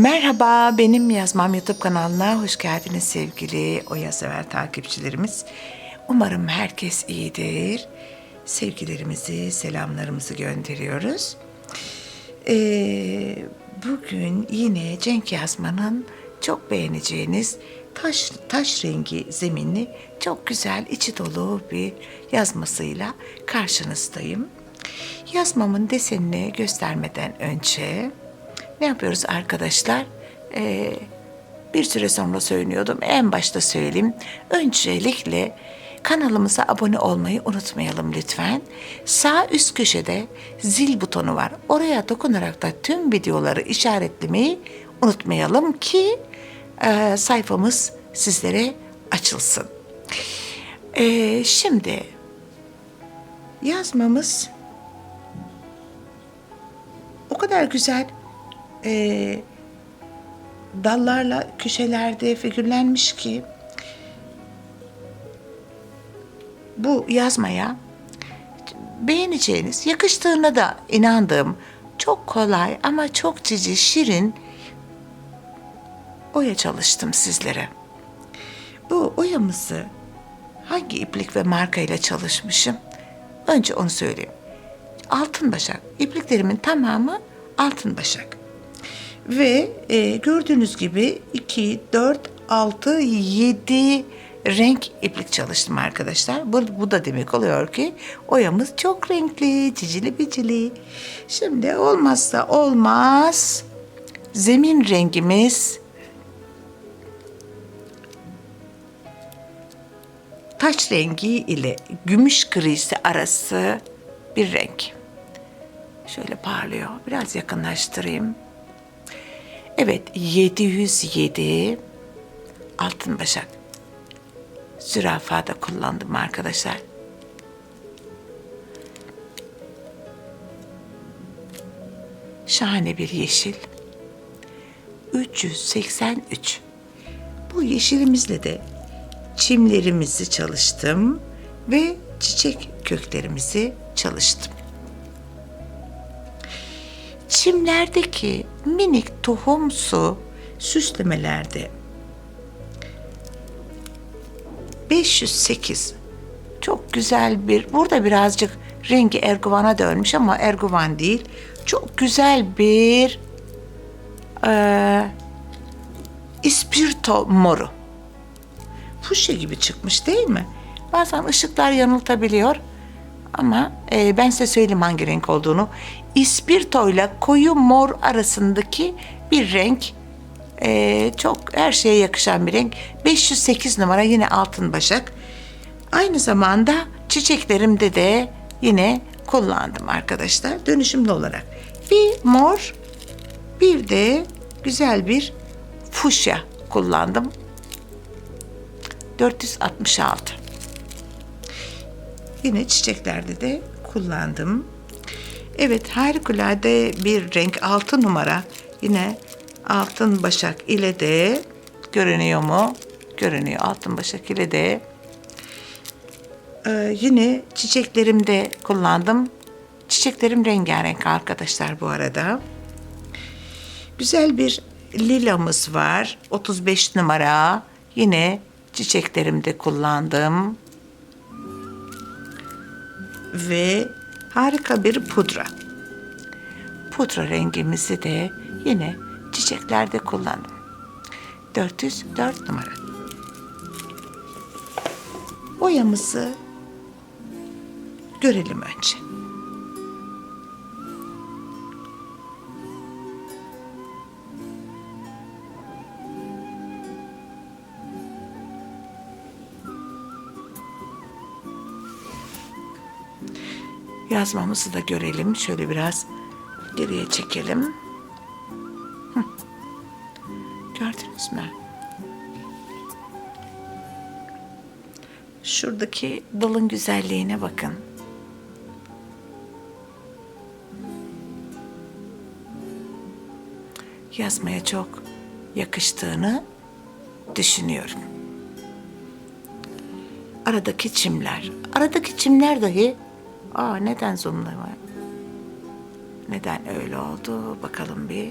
Merhaba, benim Yazmam YouTube kanalına hoş geldiniz sevgili Oya Sever takipçilerimiz. Umarım herkes iyidir. Sevgilerimizi, selamlarımızı gönderiyoruz. Ee, bugün yine Cenk Yazman'ın çok beğeneceğiniz taş, taş rengi zeminli çok güzel içi dolu bir yazmasıyla karşınızdayım. Yazmamın desenini göstermeden önce ne yapıyoruz arkadaşlar? Ee, bir süre sonra söylüyordum. En başta söyleyeyim. Öncelikle kanalımıza abone olmayı unutmayalım lütfen. Sağ üst köşede zil butonu var. Oraya dokunarak da tüm videoları işaretlemeyi unutmayalım ki e, sayfamız sizlere açılsın. Ee, şimdi yazmamız o kadar güzel e, dallarla köşelerde figürlenmiş ki bu yazmaya beğeneceğiniz, yakıştığına da inandığım çok kolay ama çok cici, şirin oya çalıştım sizlere. Bu oyamızı hangi iplik ve marka ile çalışmışım? Önce onu söyleyeyim. Altın başak. İpliklerimin tamamı altın başak. Ve e, gördüğünüz gibi 2, 4, 6, 7 renk iplik çalıştım arkadaşlar. Bu, bu da demek oluyor ki oyamız çok renkli, cicili bicili. Şimdi olmazsa olmaz zemin rengimiz taş rengi ile gümüş grisi arası bir renk. Şöyle parlıyor. Biraz yakınlaştırayım. Evet 707 altın başak. Zürafada kullandım arkadaşlar. Şahane bir yeşil. 383. Bu yeşilimizle de çimlerimizi çalıştım ve çiçek köklerimizi çalıştım. Çimlerdeki minik tohumsu süslemelerde 508 çok güzel bir burada birazcık rengi erguvana dönmüş ama erguvan değil. Çok güzel bir e, ispirto moru. Fuşya gibi çıkmış değil mi? Bazen ışıklar yanıltabiliyor. Ama e, ben size söyleyeyim hangi renk olduğunu. İspirto ile koyu mor arasındaki bir renk. E, çok her şeye yakışan bir renk. 508 numara yine altın başak. Aynı zamanda çiçeklerimde de yine kullandım arkadaşlar dönüşümlü olarak. Bir mor bir de güzel bir fuşya kullandım. 466. Yine çiçeklerde de kullandım. Evet harikulade bir renk altı numara. Yine altın başak ile de görünüyor mu? Görünüyor altın başak ile de. Ee, yine çiçeklerimde kullandım. Çiçeklerim rengarenk arkadaşlar bu arada. Güzel bir lilamız var. 35 numara. Yine çiçeklerimde kullandım ve harika bir pudra. Pudra rengimizi de yine çiçeklerde kullandım. 404 numara. Boyamızı görelim önce. Yazmamızı da görelim. Şöyle biraz geriye çekelim. Gördünüz mü? Şuradaki dalın güzelliğine bakın. Yazmaya çok yakıştığını düşünüyorum. Aradaki çimler. Aradaki çimler dahi Aa neden zoom'la var? Neden öyle oldu? Bakalım bir.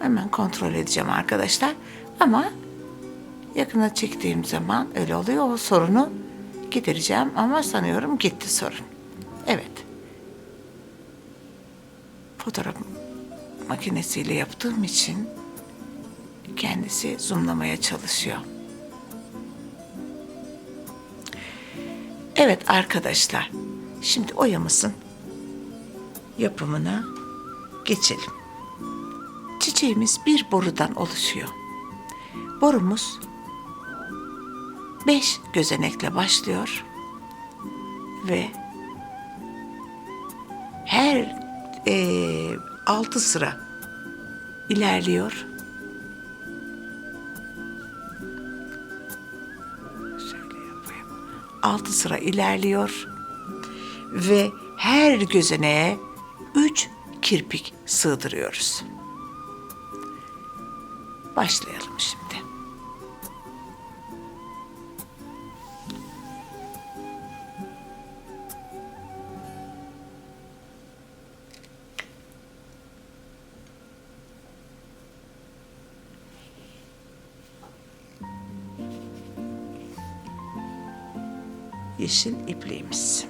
Hemen kontrol edeceğim arkadaşlar. Ama yakına çektiğim zaman öyle oluyor. O sorunu gidereceğim ama sanıyorum gitti sorun. Evet. Fotoğraf makinesiyle yaptığım için kendisi zoomlamaya çalışıyor. Evet arkadaşlar. Şimdi oyamızın yapımına geçelim. Çiçeğimiz bir borudan oluşuyor. Borumuz beş gözenekle başlıyor ve her eee, altı sıra ilerliyor. Altı sıra ilerliyor ve her gözeneğe üç kirpik sığdırıyoruz. Başlayalım şimdi. Yeşil ipliğimiz.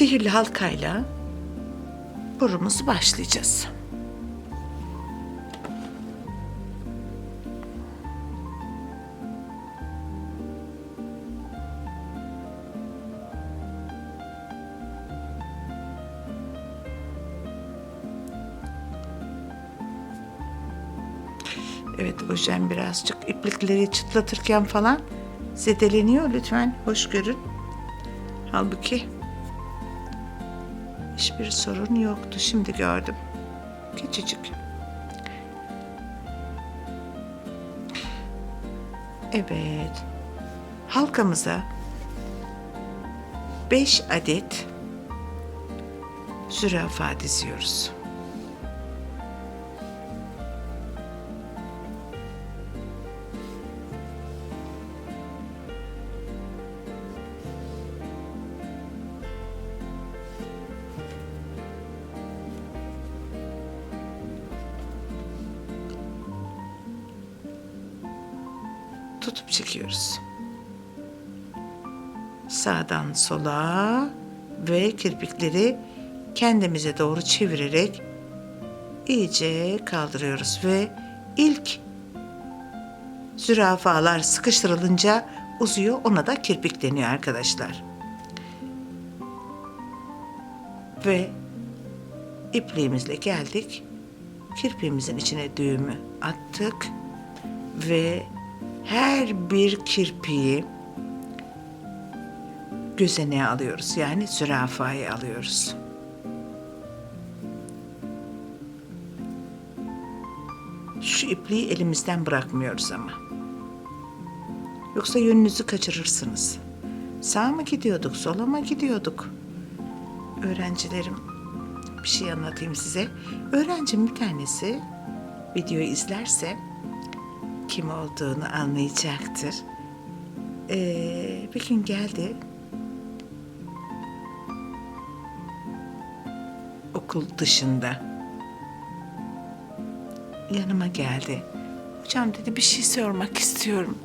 Sihirli halkayla burumuzu başlayacağız. Evet ojen birazcık iplikleri çıtlatırken falan zedeleniyor. Lütfen hoş görün. Halbuki hiçbir sorun yoktu. Şimdi gördüm. Küçücük. Evet. Halkamıza 5 adet zürafa diziyoruz. Tutup çekiyoruz. Sağdan sola ve kirpikleri kendimize doğru çevirerek iyice kaldırıyoruz ve ilk zürafalar sıkıştırılınca uzuyor. Ona da kirpik deniyor arkadaşlar. Ve ipliğimizle geldik. Kirpiğimizin içine düğümü attık ve her bir kirpiği gözeneğe alıyoruz. Yani zürafayı alıyoruz. Şu ipliği elimizden bırakmıyoruz ama. Yoksa yönünüzü kaçırırsınız. Sağ mı gidiyorduk, sola mı gidiyorduk? Öğrencilerim, bir şey anlatayım size. Öğrencim bir tanesi videoyu izlerse kim olduğunu anlayacaktır. Ee, bir gün geldi. Okul dışında. Yanıma geldi. Hocam dedi bir şey sormak istiyorum.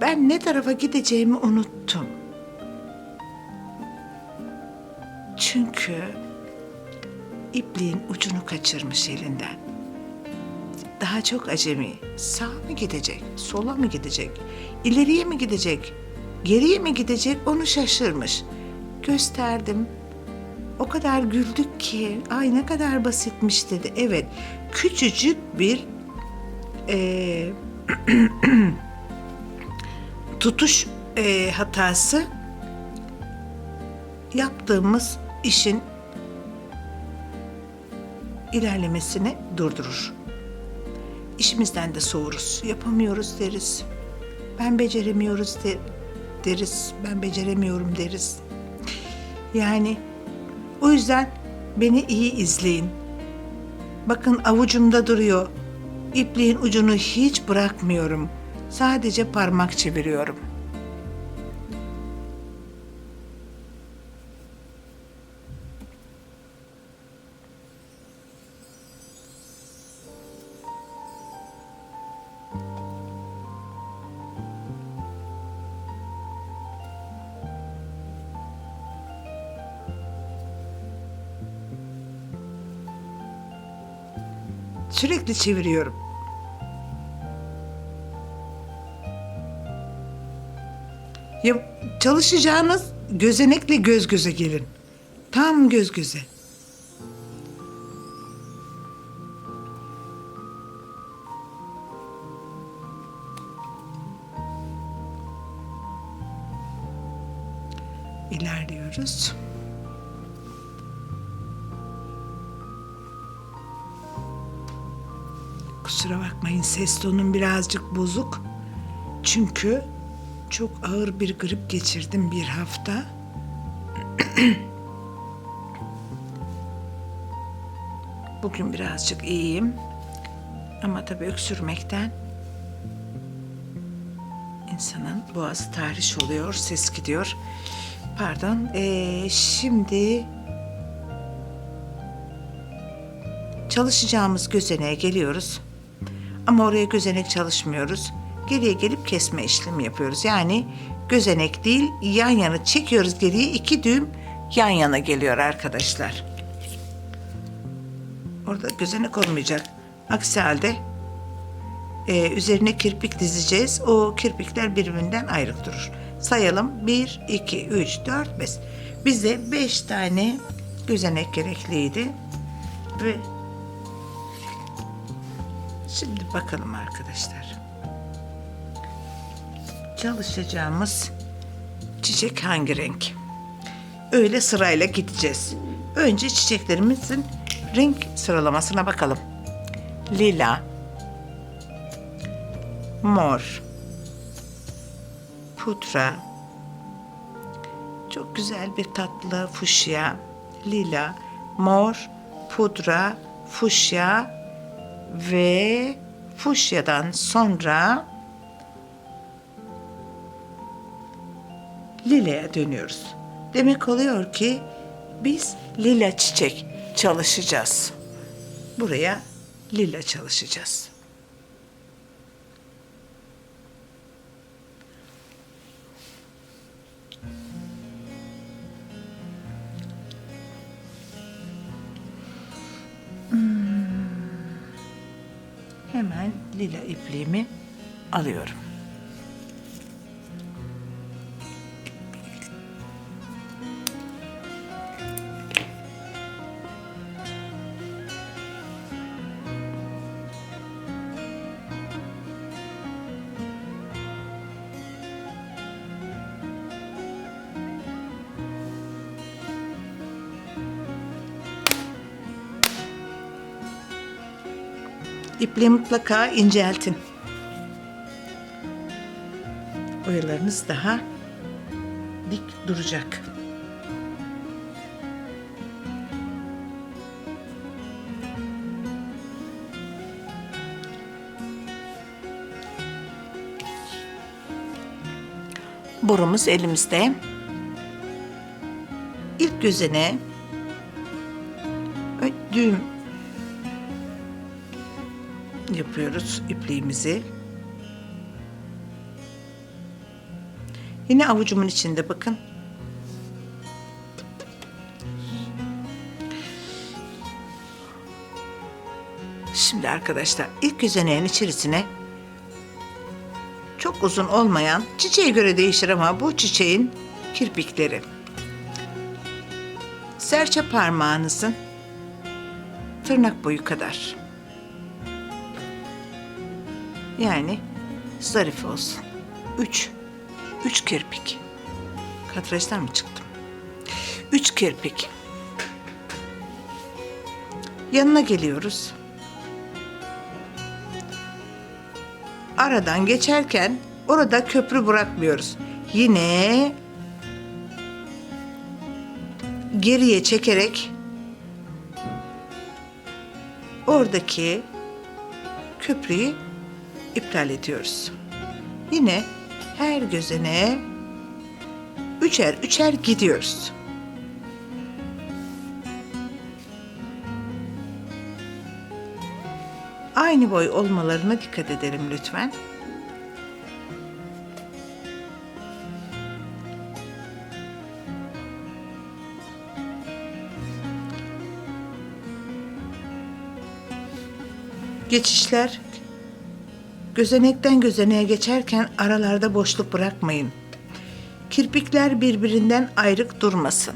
Ben ne tarafa gideceğimi unuttum. Çünkü ipliğin ucunu kaçırmış elinden daha çok acemi. Sağ mı gidecek, sola mı gidecek, ileriye mi gidecek, geriye mi gidecek onu şaşırmış. Gösterdim. O kadar güldük ki ay ne kadar basitmiş dedi. Evet küçücük bir eee, tutuş eee, hatası yaptığımız işin ilerlemesini durdurur. İşimizden de soğuruz. Yapamıyoruz deriz. Ben beceremiyoruz de, deriz. Ben beceremiyorum deriz. Yani o yüzden beni iyi izleyin. Bakın avucumda duruyor. İpliğin ucunu hiç bırakmıyorum. Sadece parmak çeviriyorum. Sürekli çeviriyorum. Ya çalışacağınız gözenekle göz göze gelin. Tam göz göze. İlerliyoruz. Kusura bakmayın ses tonum birazcık bozuk. Çünkü çok ağır bir grip geçirdim bir hafta. Bugün birazcık iyiyim. Ama tabii öksürmekten insanın boğazı tahriş oluyor, ses gidiyor. Pardon. ee, şimdi çalışacağımız gözeneğe geliyoruz. Ama oraya gözenek çalışmıyoruz. Geriye gelip kesme işlemi yapıyoruz. Yani gözenek değil yan yana çekiyoruz geriye iki düğüm yan yana geliyor arkadaşlar. Orada gözenek olmayacak. Aksi halde e, üzerine kirpik dizeceğiz. O kirpikler birbirinden ayrık durur. Sayalım. 1, 2, 3, 4, 5. Bize 5 tane gözenek gerekliydi. Ve Şimdi bakalım arkadaşlar. Çalışacağımız çiçek hangi renk? Öyle sırayla gideceğiz. Önce çiçeklerimizin renk sıralamasına bakalım. Lila, mor, pudra, çok güzel bir tatlı fuşya, lila, mor, pudra, fuşya, ve fuşyadan sonra lilaya dönüyoruz. Demek oluyor ki biz lila çiçek çalışacağız. Buraya lila çalışacağız. Hemen lila ipliğimi alıyorum. İpliği mutlaka inceltin. Oyalarınız daha dik duracak. Borumuz elimizde. İlk gözene ö- düğüm yapıyoruz ipliğimizi. Yine avucumun içinde bakın. Şimdi arkadaşlar ilk gözeneğin içerisine çok uzun olmayan çiçeğe göre değişir ama bu çiçeğin kirpikleri. serçe parmağınızın tırnak boyu kadar. Yani zarif olsun. Üç. Üç kirpik. Kadrajdan mı çıktım? Üç kirpik. Yanına geliyoruz. Aradan geçerken orada köprü bırakmıyoruz. Yine geriye çekerek oradaki köprüyü iptal ediyoruz. Yine her gözene üçer üçer gidiyoruz. Aynı boy olmalarına dikkat edelim lütfen. Geçişler gözenekten gözeneğe geçerken aralarda boşluk bırakmayın. Kirpikler birbirinden ayrık durmasın.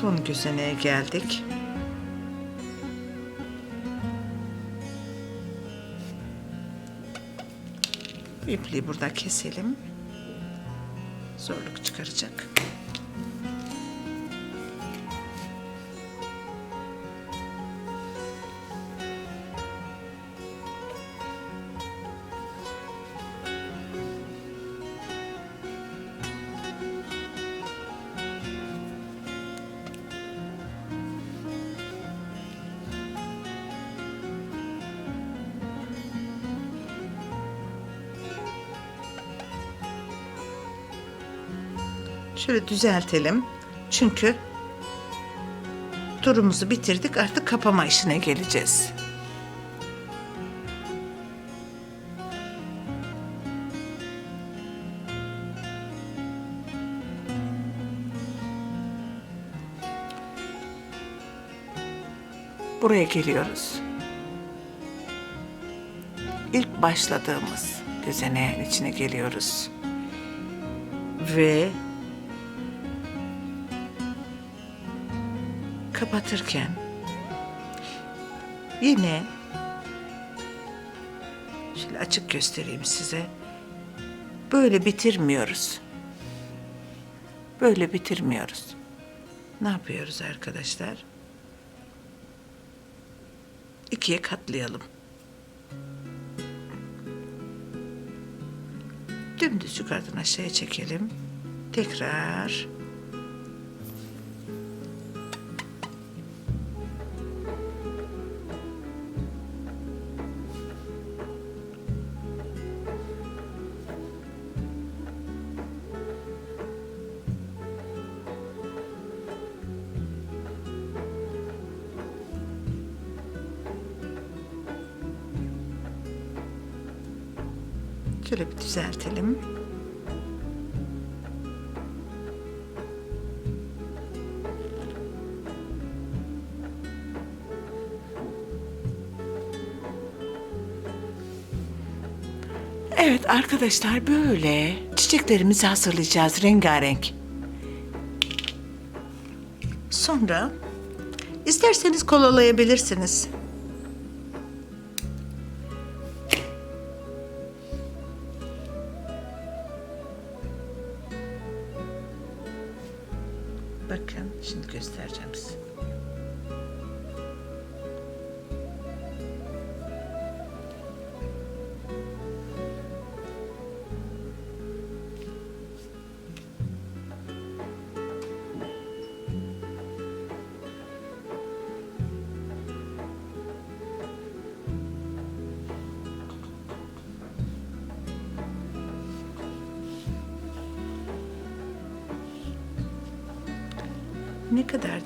Son gözeneğe geldik. İpliği burada keselim. Zorluk çıkaracak. Şöyle düzeltelim. Çünkü turumuzu bitirdik. Artık kapama işine geleceğiz. Buraya geliyoruz. İlk başladığımız gözeneğin içine geliyoruz. Ve kapatırken yine şöyle açık göstereyim size. Böyle bitirmiyoruz. Böyle bitirmiyoruz. Ne yapıyoruz arkadaşlar? İkiye katlayalım. Dümdüz yukarıdan aşağıya çekelim. Tekrar Şöyle bir düzeltelim. Evet arkadaşlar böyle çiçeklerimizi hazırlayacağız rengarenk. Sonra isterseniz kolalayabilirsiniz.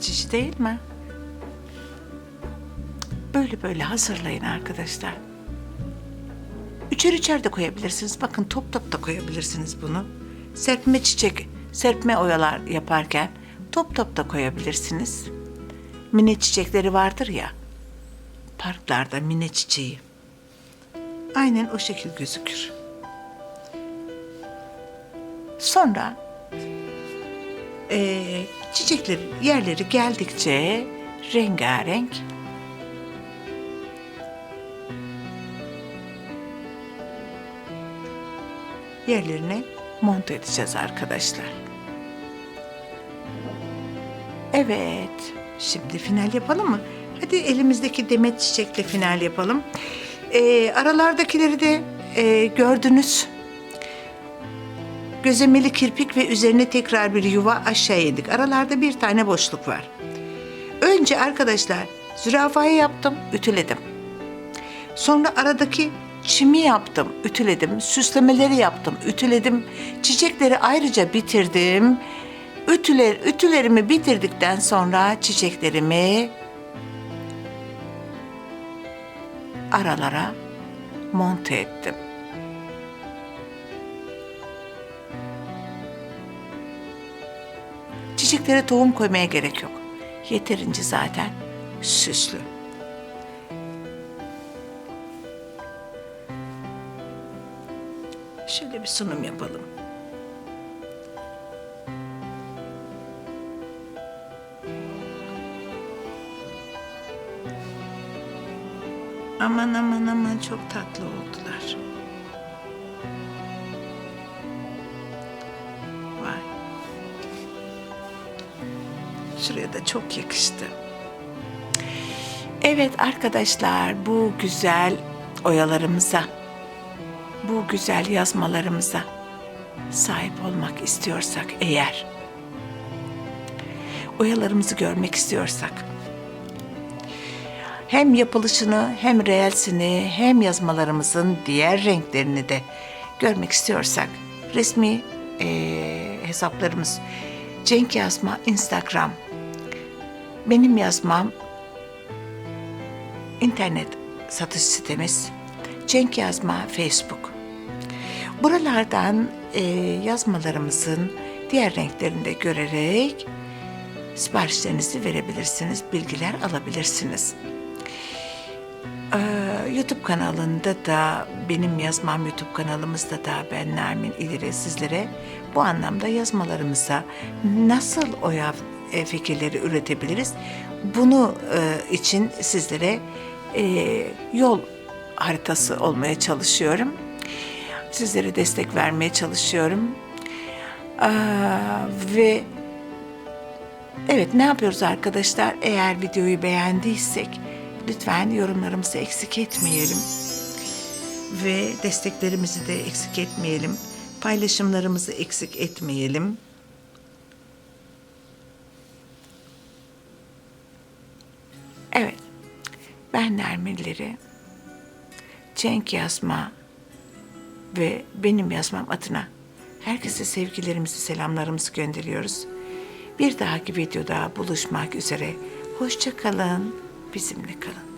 Cici değil mi? Böyle böyle hazırlayın arkadaşlar. Üçer üçer de koyabilirsiniz. Bakın top top da koyabilirsiniz bunu. Serpme çiçek, serpme oyalar yaparken top top da koyabilirsiniz. Mine çiçekleri vardır ya. Parklarda mine çiçeği. Aynen o şekil gözükür. Sonra eee çiçeklerin yerleri geldikçe rengarenk yerlerine monte edeceğiz arkadaşlar. Evet, şimdi final yapalım mı? Hadi elimizdeki demet çiçekle final yapalım. Ee, aralardakileri de e, gördünüz. Gözemeli kirpik ve üzerine tekrar bir yuva aşağı indik. Aralarda bir tane boşluk var. Önce arkadaşlar zürafayı yaptım, ütüledim. Sonra aradaki çimi yaptım, ütüledim. Süslemeleri yaptım, ütüledim. Çiçekleri ayrıca bitirdim. Ütüler, ütülerimi bitirdikten sonra çiçeklerimi aralara monte ettim. Çiçeklere tohum koymaya gerek yok. Yeterince zaten süslü. Şöyle bir sunum yapalım. Aman aman aman çok tatlı oldular. Şuraya da çok yakıştı. Evet arkadaşlar bu güzel oyalarımıza, bu güzel yazmalarımıza sahip olmak istiyorsak eğer, oyalarımızı görmek istiyorsak, hem yapılışını hem reelsini hem yazmalarımızın diğer renklerini de görmek istiyorsak resmi eee, hesaplarımız Cenk Yazma Instagram, benim yazmam internet satış sitemiz Cenk Yazma Facebook. Buralardan eee, yazmalarımızın diğer renklerini de görerek siparişlerinizi verebilirsiniz, bilgiler alabilirsiniz. Ee, YouTube kanalında da benim yazmam YouTube kanalımızda da ben Nermin İlire sizlere bu anlamda yazmalarımıza nasıl oya e, fikirleri üretebiliriz bunu e, için sizlere e, yol haritası olmaya çalışıyorum. Sizlere destek vermeye çalışıyorum. Aa, ve Evet ne yapıyoruz arkadaşlar? Eğer videoyu beğendiysek lütfen yorumlarımızı eksik etmeyelim. Ve desteklerimizi de eksik etmeyelim. Paylaşımlarımızı eksik etmeyelim. Evet. Ben Nerminleri Cenk yazma ve benim yazmam adına herkese sevgilerimizi, selamlarımızı gönderiyoruz. Bir dahaki videoda buluşmak üzere. Hoşça kalın, bizimle kalın.